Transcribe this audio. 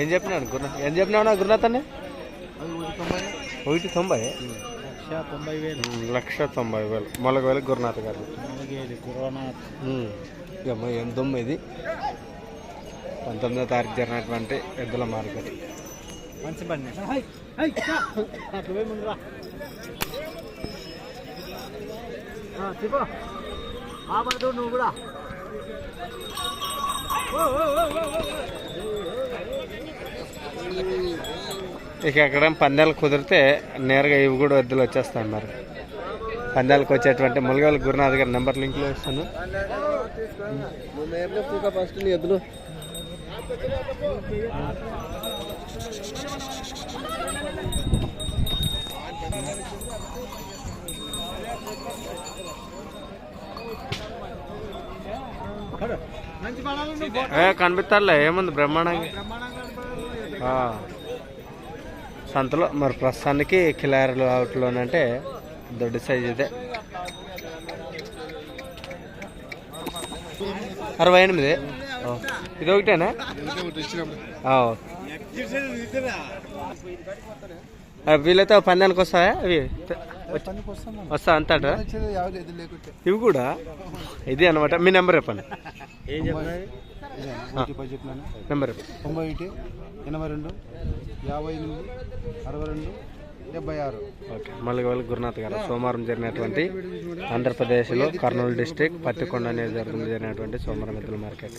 ఏం చెప్పినాడు గురునా? ఏం చెప్పినావు నా గురునాథ్ అన్న ఒకటి తొంభై. లక్ష తొంభై వేలు. లక్ష తొంభై వేలు. మొలక వేలు గురునాథ్. గారు ఏం దొమ్మ ఇది? పంతొమ్మిదో తారీఖు జరిగినటువంటి ఎద్దుల మార్కెట్. మంచి బండి. బాబాదు నువ్వు కూడా. ఇక అక్కడ పందాలు కుదిరితే నేరుగా ఇవి కూడా ఎద్దులు వచ్చేస్తాను మరి. పందాలకు వచ్చేటువంటి ములగాల గురునాథ్ గారి నెంబర్ లింక్లో ఇస్తాను. ఫస్ట్ ఎద్దులు Thank you నువ్వు ఏ కనిపిస్తారులే ఏముంది బ్రహ్మాండంగా. సంతలో మరి ప్రస్తుతానికి కిలారలు అవుట్లోనంటే దొడ్డి సైజ్ ఇదే. అరవై ఎనిమిది. ఇది ఒకటేనా? వీళ్ళైతే పందానికి వస్తాయా? అవి వస్తా అంతటా ఇవి కూడా? ఇది అనమాట మీ నెంబర్ చెప్పండి. ఏం చెప్పినది నెంబర్ తొంభై ఒకటి ఎనభై రెండు యాభై ఎనిమిది అరవై రెండు డెబ్బై ఆరు. ఓకే. మల్లగవల్లి గురునాథ్ గారు సోమవారం జరిగినటువంటి ఆంధ్రప్రదేశ్లో కర్నూలు డిస్టిక్ పత్తికొండ నియోజకవర్గంలో జరిగినటువంటి సోమవారం ఎద్దుల మార్కెట్.